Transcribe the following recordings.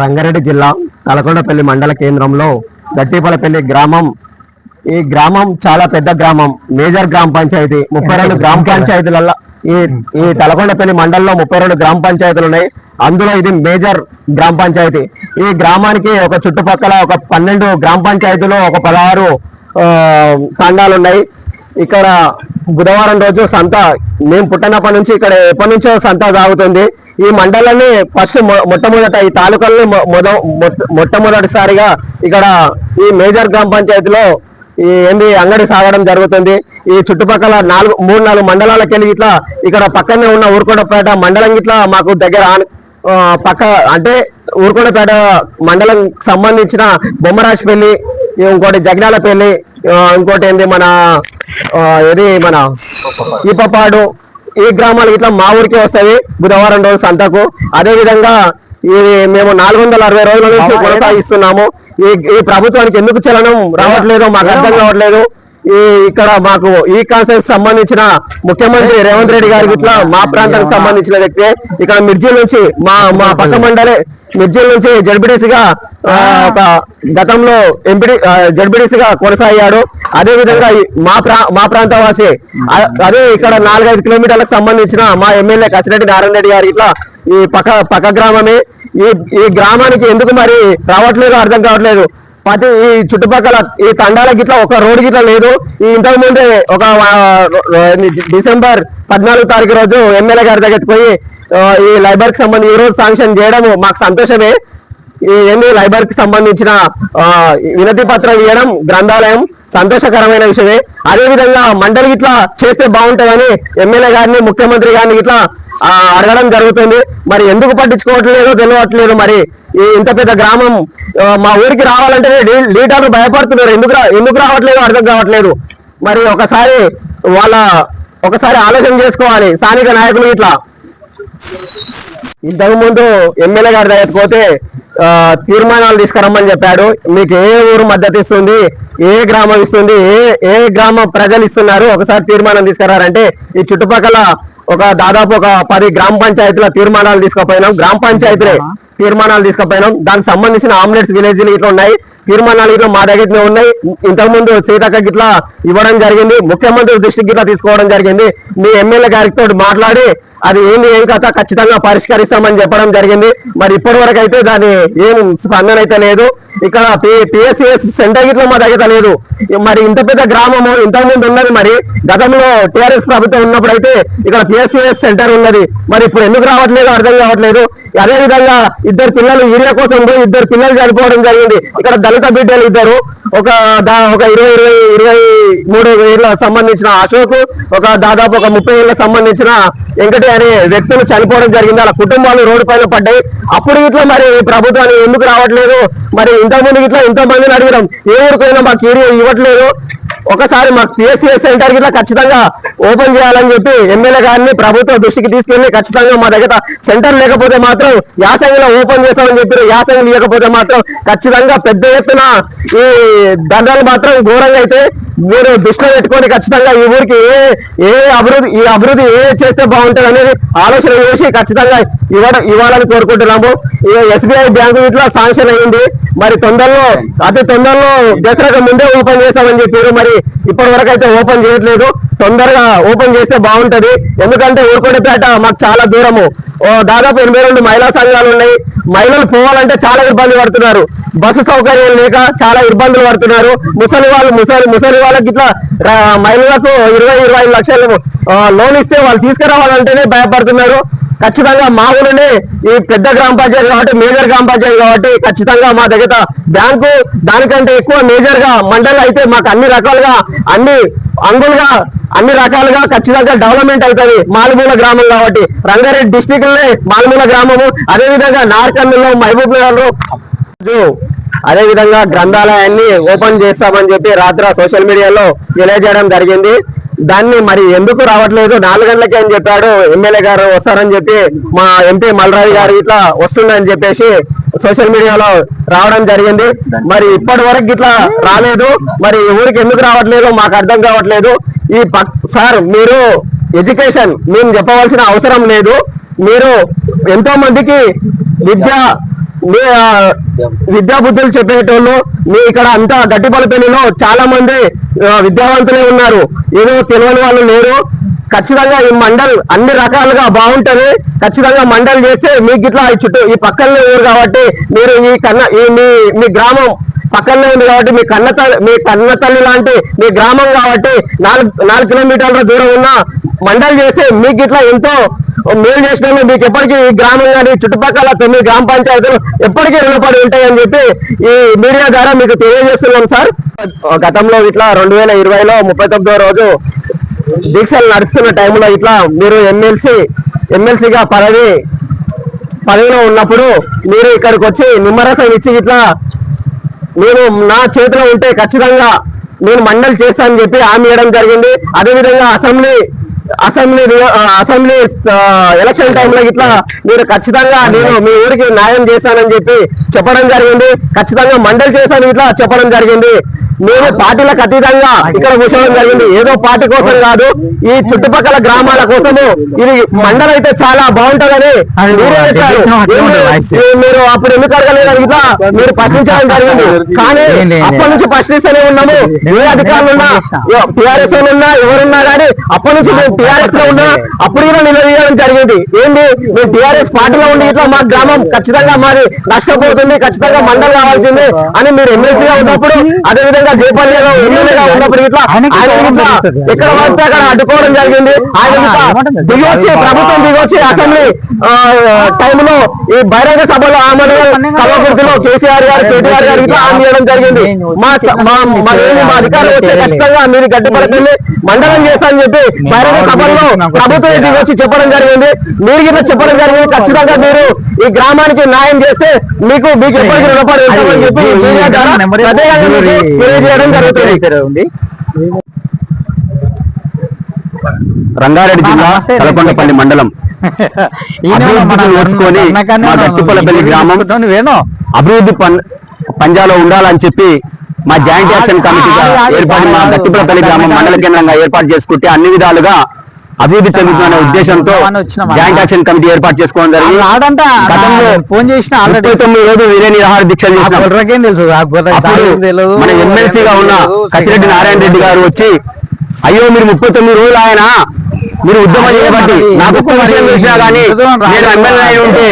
రంగారెడ్డి జిల్లా తలకొండపల్లి మండల కేంద్రంలో గట్టిపలపల్లి గ్రామం. ఈ గ్రామం చాలా పెద్ద గ్రామం. మేజర్ గ్రామ పంచాయతీ. ముప్పై రెండు గ్రామ పంచాయతీలలో ఈ ఈ తలకొండపల్లి మండలంలో ముప్పై రెండు గ్రామ పంచాయతీలు ఉన్నాయి. అందులో ఇది మేజర్ గ్రామ పంచాయతీ. ఈ గ్రామానికి ఒక చుట్టుపక్కల ఒక పన్నెండు గ్రామ పంచాయతీలు ఒక పదహారు తండాలు ఉన్నాయి ఇక్కడ బుధవారం రోజు సంత మేము పుట్టినప్పటి నుంచి ఇక్కడ ఎప్పటి నుంచో సంత సాగుతుంది. ఈ మండలాన్ని ఫస్ట్ మొట్టమొదట ఈ తాలూకాలని మొట్టమొదటిసారిగా ఇక్కడ ఈ మేజర్ గ్రామ పంచాయతీలో ఈ ఏంది అంగడి సాగడం జరుగుతుంది. ఈ చుట్టుపక్కల నాలుగు మూడు నాలుగు మండలాలకు వెళ్ళి ఇట్లా ఇక్కడ పక్కనే ఉన్న ఊరుకోటపేట మండలం ఇట్లా మాకు దగ్గర పక్క అంటే ఊరుకోటపేట మండలం సంబంధించిన బొమ్మరాజపల్లి ఇంకోటి జగనాలపల్లి ఆ, ఇంకోటి ఏంది మన ఇది మన ఈపపాడు ఈ గ్రామాలు ఇట్లా మా ఊరికే వస్తాయి? బుధవారం రోజు సంతకు. అదే విధంగా ఇది మేము నాలుగు వందల అరవై రోజుల నుంచి కొనసాగిస్తున్నాము. ఈ ఈ ప్రభుత్వానికి ఎందుకు చలనం రావట్లేదో? మాకు అర్థం కావట్లేదు. ఈ ఇక్కడ మాకు ఈ కాన్సెప్ట్ సంబంధించిన ముఖ్యమంత్రి రేవంత్ రెడ్డి గారికి ఇట్లా మా ప్రాంతానికి సంబంధించిన వ్యక్తి. ఇక్కడ మిర్జిల్ నుంచి మా మా పక్క మండలే మిర్జల్ నుంచి జడ్బిడిసిగా ఒక గతంలో ఎంపీడీ జడ్బిడిసిగా కొనసాగాడు. అదే విధంగా మా ప్రా మా ప్రాంతవాసి వాసి అదే ఇక్కడ నాలుగైదు కిలోమీటర్లకు సంబంధించిన మా ఎమ్మెల్యే కసిరెడ్డి నారాయణ రెడ్డి గారు ఇట్లా ఈ పక్క పక్క గ్రామమే. ఈ ఈ గ్రామానికి ఎందుకు మరి రావట్లేదు అర్థం కావట్లేదు. ప్రతి ఈ చుట్టుపక్కల ఈ తండాలకి గిట్ల ఒక రోడ్ గిట్లా లేదు. ఈ ఇంతకు ముందే ఒక డిసెంబర్ పద్నాలుగు తారీఖు రోజు ఎమ్మెల్యే గారి దగ్గరికి పోయి ఈ లైబ్రరీకి సంబంధించి ఈ రోజు శాంక్షన్ చేయడం మాకు సంతోషమే. ఈ ఏంది లైబ్రరీకి కి సంబంధించిన వినతి పత్రం ఇవ్వడం గ్రంథాలయం సంతోషకరమైన విషయమే. అదే విధంగా మండలి ఇట్లా చేస్తే బాగుంటుందని ఎమ్మెల్యే గారిని ముఖ్యమంత్రి గారిని ఇట్లా ఆ, అడగడం జరుగుతుంది. మరి ఎందుకు పట్టించుకోవట్లేదో తెలియట్లేదు మరి. ఇంత పెద్ద గ్రామం మా ఊరికి రావాలంటే లీటర్లు లీడర్లు భయపడుతున్నారు. ఎందుకు ఎందుకు రావట్లేదు అర్థం కావట్లేదు. మరి ఒకసారి వాళ్ళ ఒకసారి ఆలోచన చేసుకోవాలి. స్థానిక నాయకులు ఇట్లా. ఇంతకు ముందు ఎమ్మెల్యే గారి దగ్గరికి పోతే తీర్మానాలు తీసుకురమ్మని చెప్పాడు. మీకు ఏ ఊరు మద్దతు ఇస్తుంది ఏ గ్రామం ఇస్తుంది ఏ ఏ గ్రామ ప్రజలు ఇస్తున్నారు ఒకసారి తీర్మానం తీసుకురారంటే ఈ చుట్టుపక్కల ఒక దాదాపు ఒక పది గ్రామ పంచాయతీల తీర్మానాలు తీసుకుపోయినాం. గ్రామ పంచాయతీలే తీర్మానాలు తీసుకుపోయినాం. దానికి సంబంధించిన ఆమ్లెట్స్ విలేజ్లు ఇట్లా ఉన్నాయి. తీర్మానాలు ఇట్లా మా దగ్గరనే ఉన్నాయి. ఇంతకు ముందు సీతక్క గిట్లా ఇవ్వడం జరిగింది. ముఖ్యమంత్రి దృష్టికి గిట్లా తీసుకోవడం జరిగింది. మీ ఎమ్మెల్యే గారితో మాట్లాడి అది ఏంది ఏం కథ? ఖచ్చితంగా పరిష్కరిస్తామని చెప్పడం జరిగింది. మరి ఇప్పటి వరకు అయితే దాని ఏం స్పందన అయితే లేదు. ఇక్కడ పిఎస్సిఎస్ సెంటర్ గిట్ల మా దగ్గర లేదు. మరి ఇంత పెద్ద గ్రామము ఇంతకు ముందు ఉన్నది మరి. గతంలో టిఆర్ఎస్ ప్రభుత్వం ఉన్నప్పుడు అయితే ఇక్కడ పిఎస్సిఎస్ సెంటర్ ఉన్నది. మరి ఇప్పుడు ఎందుకు రావట్లేదు అర్థం కావట్లేదు. అదే విధంగా ఇద్దరు పిల్లలు యూరియా కోసం పోయి ఇద్దరు పిల్లలు చనిపోవడం జరిగింది. ఇక్కడ దళిత బిడ్డలు ఇద్దరు. ఒక దా- ఒక ఇరవై ఇరవై ఇరవై మూడు ఏళ్ళకు సంబంధించిన అశోక్ ఒక దాదాపు ఒక ముప్పై ఏళ్ళ సంబంధించిన వెంకటి అనే వ్యక్తులు చనిపోవడం జరిగింది. అలా కుటుంబాలు రోడ్డు పైన పడ్డాయి. అప్పుడు ఇట్లా మరి ప్రభుత్వాన్ని ఎందుకు రావట్లేదు? మరి ఇంతకుముందు ఇట్లా ఎంతో మందిని అడిగినాం. ఏ ఊరికైనా మాకు ఏరియా ఇవ్వట్లేదు. ఒకసారి మాకు పిఎస్సిఎస్ సెంటర్ గిట్లా ఖచ్చితంగా ఓపెన్ చేయాలని చెప్పి ఎమ్మెల్యే గారిని ప్రభుత్వ దృష్టికి తీసుకెళ్ళి ఖచ్చితంగా మా దగ్గర సెంటర్ లేకపోతే మాత్రం యాసంగిలో ఓపెన్ చేస్తామని చెప్పి యాసంగి లేకపోతే మాత్రం ఖచ్చితంగా పెద్ద ఎత్తున ఈ దండాలు మాత్రం ఘోరంగా అయితే మీరు దృష్టిలో పెట్టుకొని ఖచ్చితంగా ఈ ఊరికి ఏ ఏ అభివృద్ధి ఈ అభివృద్ధి ఏ చేస్తే బాగుంటుంది అనేది ఆలోచన చేసి ఖచ్చితంగా ఇవ్వడం ఇవ్వాలని కోరుకుంటున్నాము. ఎస్బీఐ బ్యాంకు ఇట్లా శాంక్షన్ అయింది. మరి తొందరలో అతి తొందరలో దసరాకు ముందే ఓపెన్ చేస్తామని చెప్పారు. మరి ఇప్పటి వరకు అయితే ఓపెన్ చేయట్లేదు. తొందరగా ఓపెన్ చేస్తే బాగుంటది. ఎందుకంటే ఊరుకొండపేట మాకు చాలా దూరము. ఓ దాదాపు ఎనభై రెండు మహిళా సంఘాలు ఉన్నాయి. మహిళలు పోవాలంటే చాలా ఇబ్బంది పడుతున్నారు. బస్సు సౌకర్యం లేక చాలా ఇబ్బందులు పడుతున్నారు. ముసలి వాళ్ళు ముసలి ముసలి వాళ్ళకి ఇట్లా మహిళలకు ఇరవై ఇరవై ఐదు లక్షలు లోన్ ఇస్తే వాళ్ళు తీసుకురావాలంటేనే భయపడుతున్నారు. ఖచ్చితంగా మా ఊరినే ఈ పెద్ద గ్రామ పంచాయతీ కాబట్టి మేజర్ గ్రామ పంచాయతీ కాబట్టి ఖచ్చితంగా మా దగ్గర బ్యాంకు దానికంటే ఎక్కువ మేజర్గా మండలి అయితే మాకు అన్ని రకాలుగా అన్ని అంగులుగా అన్ని రకాలుగా ఖచ్చితంగా డెవలప్మెంట్ అవుతుంది. మాలుమూల గ్రామం కాబట్టి. రంగారెడ్డి డిస్టిక్లోనే మాలుమూల గ్రామము. అదే విధంగా మహబూబ్ నగర్లో అదేవిధంగా అదే విధంగా గ్రంథాలయాన్ని ఓపెన్ చేస్తామని చెప్పి రాత్ర సోషల్ మీడియాలో తెలియజేయడం జరిగింది. దాన్ని మరి ఎందుకు రావట్లేదు? నాలుగు గంటలకే అని చెప్పాడు ఎమ్మెల్యే గారు వస్తారని చెప్పి మా ఎంపీ మల్రాజు గారు ఇట్లా వస్తుందని చెప్పేసి సోషల్ మీడియాలో రావడం జరిగింది. మరి ఇప్పటి వరకు ఇట్లా రాలేదు. మరి ఊరికి ఎందుకు రావట్లేదు? మాకు అర్థం కావట్లేదు. ఈ పక్- సార్ మీరు ఎడ్యుకేషన్ మేము చెప్పవలసిన అవసరం లేదు. మీరు ఎంతో మందికి విద్య మీ విద్యాబుద్ధులు చెప్పేటోళ్ళు మీ ఇక్కడ అంతా గట్టిపల్లిలో చాలా మంది విద్యావంతులే ఉన్నారు. ఏదో తెలియని వాళ్ళు లేరు. ఖచ్చితంగా ఈ మండల్ అన్ని రకాలుగా బాగుంటది. ఖచ్చితంగా మండల్ చేస్తే మీకు ఇట్లా చుట్టూ ఈ పక్కనే ఊరు కాబట్టి మీరు ఈ కన్న ఈ మీ మీ గ్రామం పక్కనే ఉంది కాబట్టి మీ కన్న మీ కన్న తల్లి లాంటి మీ గ్రామం కాబట్టి నాలుగు నాలుగు కిలోమీటర్ల దూరం ఉన్న మండల్ చేస్తే మీకు ఇట్లా ఎంతో మేలు చేసినాము మీకు ఎప్పటికీ ఈ గ్రామం కానీ చుట్టుపక్కల తొమ్మిది గ్రామ పంచాయతీలు ఎప్పటికీ రుణపడి ఉంటాయని చెప్పి ఈ మీడియా ద్వారా మీకు తెలియజేస్తున్నాం సార్. గతంలో ఇట్లా రెండు వేల ఇరవైలో ముప్పై తొమ్మిదో రోజు దీక్షలు నడుస్తున్న టైంలో ఇట్లా మీరు ఎమ్మెల్సీ ఎమ్మెల్సీగా పదవి పదవిలో ఉన్నప్పుడు మీరు ఇక్కడికి వచ్చి నిమ్మరసం ఇచ్చి ఇట్లా నేను నా చేతిలో ఉంటే ఖచ్చితంగా నేను మండలి చేస్తానని చెప్పి హామీ ఇవ్వడం జరిగింది. అదేవిధంగా అసెంబ్లీ అసెంబ్లీ అసెంబ్లీ ఎలక్షన్ టైంలో ఇట్లా మీరు ఖచ్చితంగా నేను మీ ఊరికి న్యాయం చేశానని చెప్పి చెప్పడం జరిగింది. ఖచ్చితంగా మండలి చేశాను ఇట్లా చెప్పడం జరిగింది. నేను పార్టీలకు అతీతంగా ఇక్కడ కూర్చోవడం జరిగింది. ఏదో పార్టీ కోసం కాదు ఈ చుట్టుపక్కల గ్రామాల కోసము ఇది మండలి అయితే చాలా బాగుంటుందని మీరే అప్పుడు ఎందుకు అడగలేదు ఇట్లా మీరు ప్రశ్నించడం జరిగింది. కానీ. అప్పటి నుంచి ప్రశ్నిస్తూనే ఉన్నాము. ఏ అధికారులు ఉన్నా టిఆర్ఎస్ ఉన్నా ఎవరున్నా కానీ అప్పటి నుంచి మేము టిఆర్ఎస్లో ఉన్నా అప్పుడు కూడా నిలదీయడం జరిగింది. ఏంటి మేము టిఆర్ఎస్ పార్టీలో ఉండి ఇట్లా మా గ్రామం ఖచ్చితంగా మాది నష్టపోతుంది ఖచ్చితంగా మండలి కావాల్సింది అని మీరు ఎమ్మెల్సీగా ఉన్నప్పుడు అదే జయపల్లిగా ఎమ్మెల్యేగా ఉన్నప్పుడు ఇట్లా. ఎక్కడ పడితే అక్కడ అడ్డుకోవడం జరిగింది. ఆయన? దిగొచ్చి ప్రభుత్వం దిగొచ్చి అసెంబ్లీ టైంలో ఈ బహిరంగ సభలో ఆమెను కల్వకుర్తిలో కేసీఆర్ గారు కేటీఆర్ గారు ఇట్లా హామీ ఇవ్వడం జరిగింది. మా అధికారులు వస్తే ఖచ్చితంగా మీరు గట్టిపడుతుంది మండలం చేస్తానని చెప్పి బహిరంగ సభల్లో ప్రభుత్వం దిగొచ్చి చెప్పడం జరిగింది. మీరు ఇట్లా చెప్పడం జరిగింది. ఖచ్చితంగా మీరు ఈ గ్రామానికి న్యాయం చేస్తే మీకు మీకు ఎప్పటికీ రుణపడి ఉంటామని చెప్పి మీడియా ద్వారా తెలియజేయడం జరుగుతుంది. ఉంది. రంగారెడ్డి జిల్లా. తలకొండపల్లి మండలం. నోచుకొని మా గట్టిపల్లపల్లి గ్రామం అభివృద్ధి పంజాలో ఉండాలని చెప్పి మా జాయింట్ యాక్షన్ కమిటీగా ఏర్పడి మా గట్టిపల్లపల్లి గ్రామం మండల కేంద్రంగా ఏర్పాటు చేసుకుంటే అన్ని విధాలుగా అభివృద్ధి చెందుతున్న ఉద్దేశంతో జాయింట్ యాక్షన్ కమిటీ ఏర్పాటు చేసుకోవడం జరిగింది. గతంలో ఫోన్ చేసిన ముప్పై తొమ్మిది రోజులు వీరే నిరాహార దీక్షలు చేసినాం. మన ఎమ్మెల్సీగా ఉన్న కచ్చిరెడ్డి నారాయణ రెడ్డి గారు వచ్చి అయ్యో మీరు ముప్పై తొమ్మిది రోజులు ఆయన మీరు ఉద్యమం చేయబట్టి నాకు ఒక్క విషయం తెలిసినా కానీ నేను ఎమ్మెల్యే ఉంటే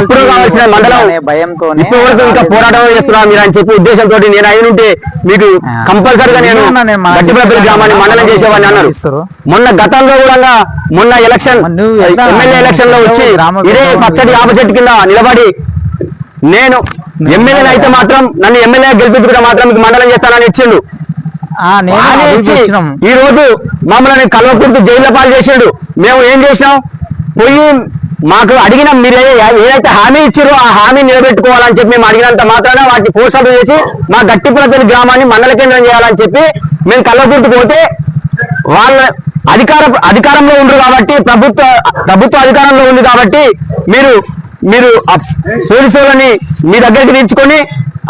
ఇప్పుడు కావాల్సిన మండలం వరకు ఇంకా పోరాటం చేస్తున్నా మీరు అని చెప్పి ఉద్దేశంతో నేను అయిన ఉంటే మీకు. కంపల్సరిగా నేను గట్టిపల్లి గ్రామాన్ని మండలం చేసేవాడిని అన్నారు. మొన్న గతంలో కూడా మొన్న ఎలక్షన్ ఎమ్మెల్యే ఎలక్షన్లో వచ్చి ఇదే పచ్చడి యాప చెట్టు కింద నిలబడి నేను ఎమ్మెల్యే అయితే మాత్రం నన్ను ఎమ్మెల్యే గెలిపించుకుంటే మాత్రం మీకు మండలం చేస్తానని ఇచ్చిండు. ఈ రోజు మమ్మల్ని కల్వకుర్తి జైల్లో పాలు చేసాడు. మేము ఏం చేసినాం? పోయి మాకు అడిగిన మీరు ఏ- ఏదైతే హామీ ఇచ్చారో ఆ హామీ నిలబెట్టుకోవాలని చెప్పి మేము అడిగినంత మాత్రాన వాటిని పోస్టర్లు చేసి మా గట్టిపురపల్లి గ్రామాన్ని మండల కేంద్రం చేయాలని చెప్పి మేము కళ్ళగుర్తు పోతే వాళ్ళ అధికార అధికారంలో ఉండరు కాబట్టి ప్రభుత్వ ప్రభుత్వ అధికారంలో ఉంది కాబట్టి మీరు మీరు పోలీసులని మీ దగ్గరికి తెచ్చుకొని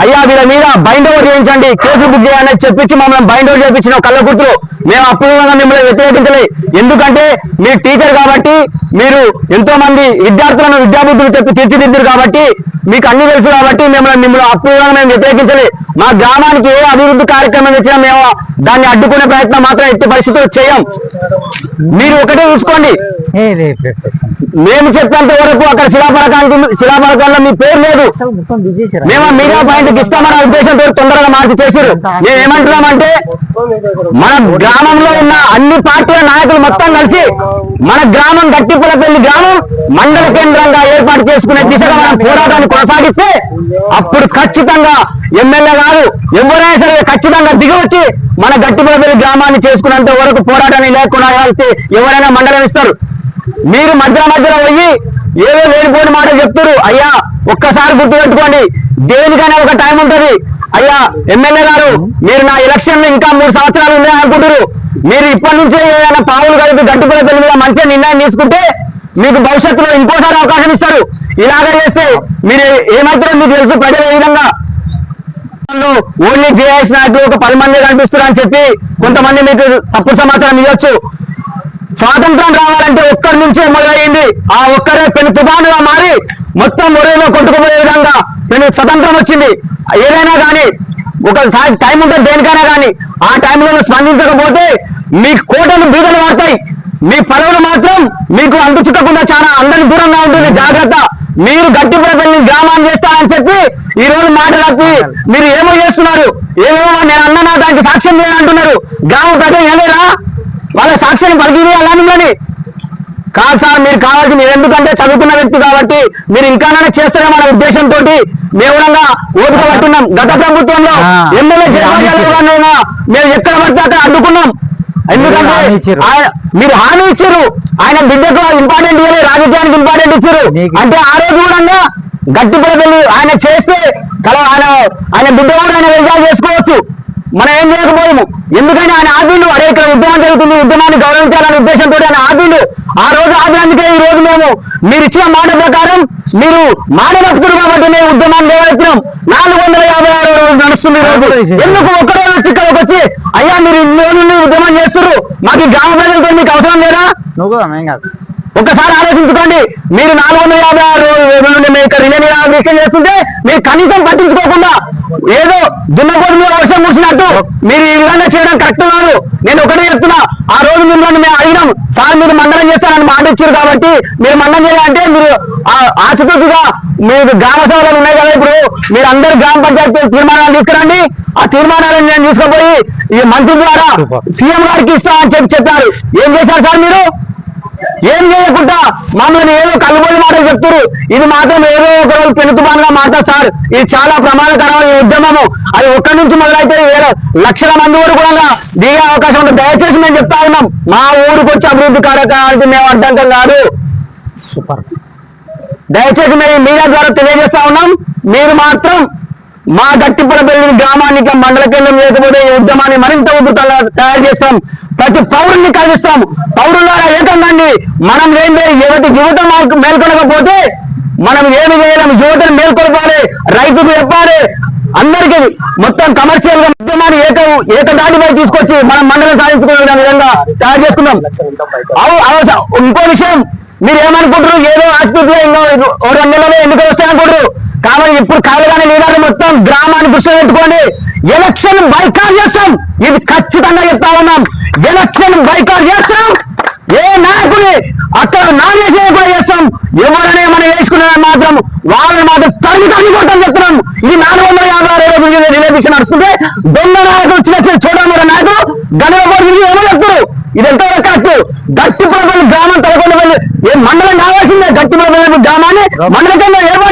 అయ్యా వీళ్ళ మీద బైండ్ ఓవర్ చేయించండి. కేసు బుక్ చేయాలని చెప్పించి మమ్మల్ని బైండ్ ఓవర్ చేయించిన కళ్ళకుర్తులు మేము అపూర్వంగా మిమ్మల్ని వ్యతిరేకించలే. ఎందుకంటే మీరు టీచర్ కాబట్టి మీరు ఎంతో మంది విద్యార్థులను విద్యాబుద్ధులు చెప్పి తీర్చిదిద్దురు కాబట్టి మీకు అన్ని తెలుసు కాబట్టి మిమ్మల్ని మిమ్మల్ని అపూర్వంగా మేము వ్యతిరేకించలే మా గ్రామానికి ఏ అభివృద్ధి కార్యక్రమం ఇచ్చినా మేము దాన్ని అడ్డుకునే ప్రయత్నం మాత్రం ఎట్టి పరిస్థితుల్లో చేయం. మీరు ఒకటే చూసుకోండి. మేము చెప్పేంత వరకు అక్కడ శిలాపలకానికి శిలాపలకాల్లో మీ పేరు లేదు? మేము మీడియా పాయింట్ ఇస్తామన్న ఉద్దేశంతో తొందరగా మార్చి చేశారు. మేము ఏమంటున్నామంటే మన గ్రామంలో ఉన్న అన్ని పార్టీల నాయకులు మొత్తం కలిసి మన గ్రామం గట్టిపులపల్లి గ్రామం మండల కేంద్రంగా ఏర్పాటు చేసుకునే దిశగా మనం పోరాటాన్ని కొనసాగిస్తే అప్పుడు ఖచ్చితంగా ఎమ్మెల్యే గారు ఎవరైనా సరే ఖచ్చితంగా దిగవచ్చి మన గట్టిపల్లి గ్రామాన్ని చేసుకున్నంత వరకు పోరాటాన్ని లేకుండా ఎవరైనా మండలం ఇస్తారు. మీరు మధ్య మధ్యలో పోయి ఏదో లేనిపోయిన మాట చెప్తారు అయ్యా ఒక్కసారి గుర్తుపెట్టుకోండి. దేనికైనా ఒక టైం ఉంటది. అయ్యా ఎమ్మెల్యే గారు మీరు నా ఎలక్షన్ ఇంకా మూడు సంవత్సరాలు ఉన్నాయి అనుకుంటారు మీరు ఇప్పటి నుంచే ఏదైనా పావులు కలిపి గట్టిపోయిన పెళ్ళి మీద మంచిగా నిర్ణయం తీసుకుంటే మీకు భవిష్యత్తులో ఇంకోసారి అవకాశం ఇస్తారు. ఇలాగ చేస్తే మీరు ఏమవుతారో మీకు తెలుసు ప్రజలు ఏ విధంగా ఓన్లీ జేఎస్ నాయకులు ఒక పది మంది కనిపిస్తున్నారని అని చెప్పి కొంతమంది మీకు తప్పుడు సమాచారం ఇవ్వచ్చు. స్వాతంత్రం రావాలంటే ఒక్కడి నుంచే మొదలైంది ఆ ఒక్కరే పెను తుఫానుగా మారి మొత్తం ఒరేలో కొట్టుకుపోయే విధంగా నేను స్వతంత్రం వచ్చింది. ఏదైనా కానీ ఒకసారి టైం ఉంటుంది దేనికైనా కానీ ఆ టైంలో స్పందించకపోతే మీ కోటలు బీదలు వాడతాయి మీ పదవులు మాత్రం మీకు అంతు చుట్టకుండా చాలా అందరి దూరంగా ఉంటుంది. జాగ్రత్త. మీరు గట్టిపల్లి గ్రామాన్ని చేస్తారని చెప్పి ఈ రోజు మాటలు తప్పి మీరు ఏమో చేస్తున్నారు? ఏమో నేను అన్నా దానికి సాక్ష్యం లేని అంటున్నారు. గ్రామ ప్రజలు ఏలేరా? వాళ్ళ సాక్ష్యాన్ని పలికింది అలాని కాదు సార్ మీరు కావాల్సి మీరు ఎందుకంటే చదువుకున్న వ్యక్తి కాబట్టి మీరు ఇంకానైనా చేస్తారేమో అనే ఉద్దేశంతో మేము కూడా ఓపిక పట్టున్నాం. గత ప్రభుత్వంలో. ఎమ్మెల్యే మేము ఎక్కడ పడితే అక్కడ అడ్డుకున్నాం. ఎందుకంటే మీరు హామీ ఇచ్చారు. ఆయన బిడ్డకు ఇంపార్టెంట్ ఇవ్వలేదు రాజకీయానికి ఇంపార్టెంట్ ఇచ్చారు. అంటే ఆ రోజు కూడా గట్టి వెళ్ళి ఆయన చేస్తే కల ఆయన ఆయన బిడ్డ కూడా ఆయన వ్యవసాయం చేసుకోవచ్చు. మనం ఏం చేయకపోయాము? ఎందుకంటే ఆయన ఆపిండు అరే ఇక్కడ ఉద్యమం జరుగుతుంది ఉద్యమాన్ని గౌరవించాలనే ఉద్దేశంతో ఆయన ఆపిండు ఆ రోజు ఆపినందుకే ఈ రోజు మేము మీరు ఇచ్చిన మాట ప్రకారం మీరు మాట భక్తులు కాబట్టి మేము ఉద్యమాన్ని లేవెత్తినాం నాలుగు వందల యాభై ఆరు రోజులు నడుస్తుంది రోజు. ఎందుకు ఒక్క రోజు వచ్చి ఇక్కడికి వచ్చి అయ్యా మీరు ఇన్ని రోజులు ఉద్యమం చేస్తున్నారు. మాకు గ్రామ ప్రజలతో మీకు అవసరం లేదా? ఒక్కసారి ఆలోచించుకోండి. మీరు నాలుగు వందల యాభై ఆరు రోజుల నుండి మీ ఇక్కడ రిలే చేస్తుంటే మీరు కనీసం పట్టించుకోకుండా ఏదో దున్నపోతు మీద వర్షం కూర్చున్నట్టు మీరు ఈ విధంగా చేయడం కరెక్ట్ కాదు. నేను ఒకటే చెప్తున్నా. ఆ రోజు మేము సార్ మీరు మండలం చేస్తారని మాట ఇచ్చారు కాబట్టి మీరు మండలం చేయాలంటే మీరు ఆ- ఆచితూచిగా మీరు గ్రామ సభలు ఉన్నాయి కదా ఇప్పుడు మీరు అందరు గ్రామ పంచాయతీ తీర్మానాలు తీసుకురండి. ఆ తీర్మానాలను నేను తీసుకుపోయి ఈ మంత్రి ద్వారా సీఎం గారికి ఇస్తామని చెప్పి చెప్పారు. ఏం చేశారు సార్ మీరు? ఏం చేయకుండా మమ్మల్ని ఏదో కలుబోని మాటలు చెప్తారు. ఇది మాత్రం ఏదో ఒక రోజు పెనుతుమానుగా మాట సార్. ఇది చాలా ప్రమాదకరమైన ఈ ఉద్యమము. అది ఒక్కడి నుంచి మొదలైతే వేరే లక్షల మంది వరకు కూడా దిగే అవకాశం ఉంటుంది. దయచేసి మేము చెప్తా ఉన్నాం. మా ఊరికి వచ్చి అభివృద్ధి కార్యక్రమానికి మేము అడ్డంకం కాదు. సూపర్. దయచేసి మేము మీడియా ద్వారా తెలియజేస్తా ఉన్నాం. మీరు మాత్రం మా గట్టిపడబెల్లి గ్రామానికి మండల కేంద్రం లేకపోతే ఈ ఉద్యమాన్ని మరింత ఉధృతంగా తయారు చేస్తాం. ప్రతి పౌరుల్ని కలిగిస్తాం పౌరులారా ఏకండి మనం ఏం యువత యువత మేల్కొనకపోతే మనం ఏమి చేయలేము యువతను మేల్కొల్పాలి రైతుకు చెప్పాలి. అందరికీ మొత్తం కమర్షియల్గా ఉద్యమాన్ని ఏక ఏకదాటిపై తీసుకొచ్చి మనం మండలం సాధించుకునే విధంగా తయారు చేసుకున్నాం. అవు- ఇంకో విషయం మీరు ఏమనుకుంటారు ఏదో ఆసుపత్రిలో ఇంకో ఓ రెండు నెలలో ఎన్నికలు వస్తాయనుకుంటారు కాబట్టి ఇప్పుడు కాలుగానే లీడర్లు మొత్తం గ్రామాన్ని దృష్టిలో పెట్టుకోండి. ఎలక్షన్ బైకాట్ చేస్తాం. ఇది ఖచ్చితంగా చెప్తా ఉన్నాం. ఎలక్షన్ బైకాట్ చేస్తాం. ఏ నాయకుని అక్కడ నామినేషన్ కూడా చేస్తాం. ఎవరనే మనం వేసుకున్నా మాత్రం వాళ్ళని మాత్రం తరిమి తరిమి కొట్టని చెప్తున్నాం. ఈ నాలుగు వందల యాభై ఆరు రోజులు రిలేషన్ నడుస్తుంటే దొంగ నాయకులు చిన్న చిన్న చూడమన్న నాయకులు గణపతి గురించి ఏమో చెప్తారు? ఇది ఎంత కరెక్ట్ గట్టి ప్రభుత్వం గ్రామం తలకొండ వెళ్ళి ఏ మండలం కావాల్సిందే గట్టి ప్రభుత్వం గ్రామాన్ని. మండల కేంద్రం ఏర్పాటు